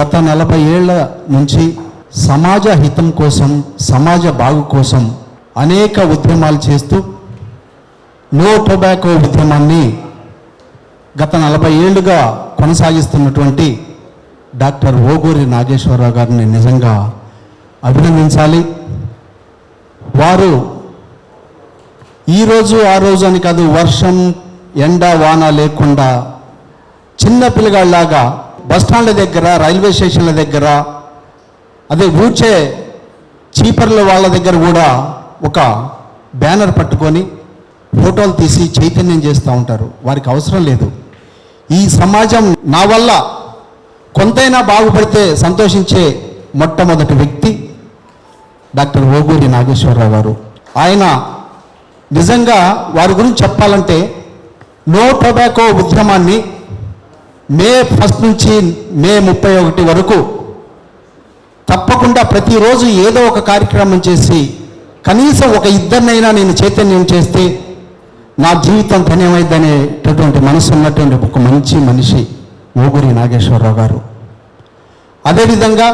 గత నలభై ఏళ్ళ నుంచి సమాజ హితం కోసం సమాజ బాగు కోసం అనేక ఉద్యమాలు చేస్తూ నో టొబాకో ఉద్యమాన్ని గత నలభై ఏళ్ళుగా కొనసాగిస్తున్నటువంటి డాక్టర్ ఓగూరి నాగేశ్వరరావు గారిని నిజంగా అభినందించాలి. వారు ఈరోజు ఆ రోజు అని కాదు వర్షం ఎండ వాన లేకుండా చిన్న పిల్లగాళ్ళలాగా బస్టాండ్ల దగ్గర రైల్వే స్టేషన్ల దగ్గర అదే ఊడ్చే చీపర్ల వాళ్ళ దగ్గర కూడా ఒక బ్యానర్ పట్టుకొని ఫోటోలు తీసి చైతన్యం చేస్తూ ఉంటారు. వారికి అవసరం లేదు. ఈ సమాజం నా వల్ల కొంతైనా బాగుపడితే సంతోషించే మొట్టమొదటి వ్యక్తి డాక్టర్ ఓగూరి నాగేశ్వరరావు గారు. ఆయన నిజంగా వారి గురించి చెప్పాలంటే నో టొబాకో ఉద్యమాన్ని మే ఫస్ట్ నుంచి మే ముప్పై ఒకటి వరకు తప్పకుండా ప్రతిరోజు ఏదో ఒక కార్యక్రమం చేసి కనీసం ఒక ఇద్దరినైనా నేను చైతన్యం చేస్తే నా జీవితం ధన్యమైందనేటటువంటి మనసు ఉన్నటువంటి ఒక మంచి మనిషి ఓగురి నాగేశ్వరరావు గారు. అదేవిధంగా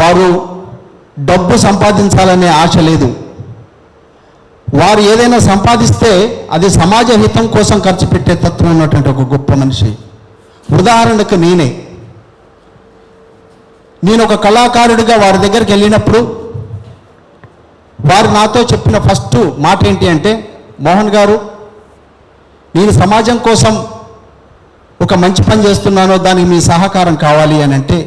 వారు డబ్బు సంపాదించాలనే ఆశ లేదు. వారు ఏదైనా సంపాదిస్తే అది సమాజ హితం కోసం ఖర్చు పెట్టే తత్వం ఉన్నటువంటి ఒక గొప్ప మనిషి. ఉదాహరణకు నేనే. నేను ఒక కళాకారుడిగా వారి దగ్గరికి వెళ్ళినప్పుడు వారు నాతో చెప్పిన ఫస్ట్ మాట ఏంటి అంటే మోహన్ గారు నేను సమాజం కోసం ఒక మంచి పని చేస్తున్నానో దానికి మీ సహకారం కావాలి అని అంటే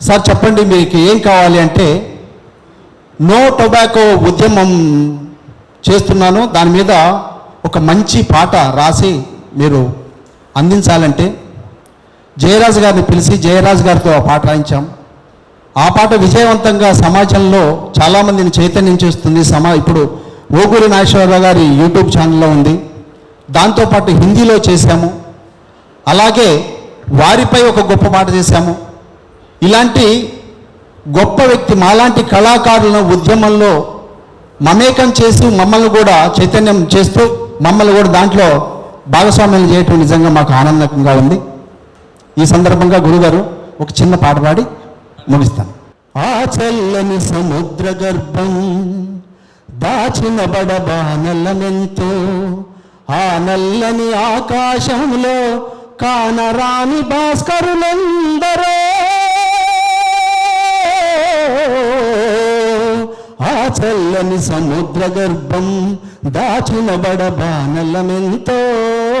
సార్ చెప్పండి మీకు ఏం కావాలి అంటే నో టొబాకో ఉద్యమం చేస్తున్నాను దాని మీద ఒక మంచి పాట రాసి మీరు అందించాలంటే జయరాజు గారిని పిలిచి జయరాజు గారితో ఆ పాట రాయించాం. ఆ పాట విజయవంతంగా సమాజంలో చాలామందిని చైతన్యం చేస్తుంది. సమా ఇప్పుడు ఓగూరి నాగేశ్వరరావు గారి యూట్యూబ్ ఛానల్లో ఉంది. దాంతోపాటు హిందీలో చేశాము. అలాగే వారిపై ఒక గొప్ప పాట చేశాము. ఇలాంటి గొప్ప వ్యక్తి మాలాంటి కళాకారులను ఉద్యమంలో మమేకం చేసి మమ్మల్ని కూడా చైతన్యం చేస్తూ మమ్మల్ని కూడా దాంట్లో భాగస్వామ్యం చేయటం నిజంగా మాకు ఆనందంగా ఉంది. ఈ సందర్భంగా గురుగారు ఒక చిన్న పాట పాడి ముగిస్తాను. ఆ చల్లని సముద్ర గర్భం దాచిన బడబానల్లనెంతో ఆ నల్లని ఆకాశంలో కానరాని భాస్కరులందరో. ఆ చల్లని సముద్ర గర్భం దాచిన బడబానల్లమెంతో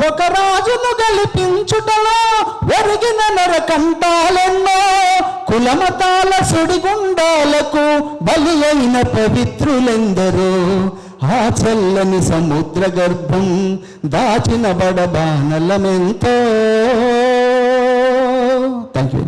ఒక రాజును గెలిపించుటలో ఒరిగిన నరకంటాలెన్నో కులమతాల సుడిగుండాలకు బలి అయిన పవిత్రులెందరో. ఆ చల్లని సముద్ర గర్భం దాచిన బడబానలమెంతో థ్యాంక్ యూ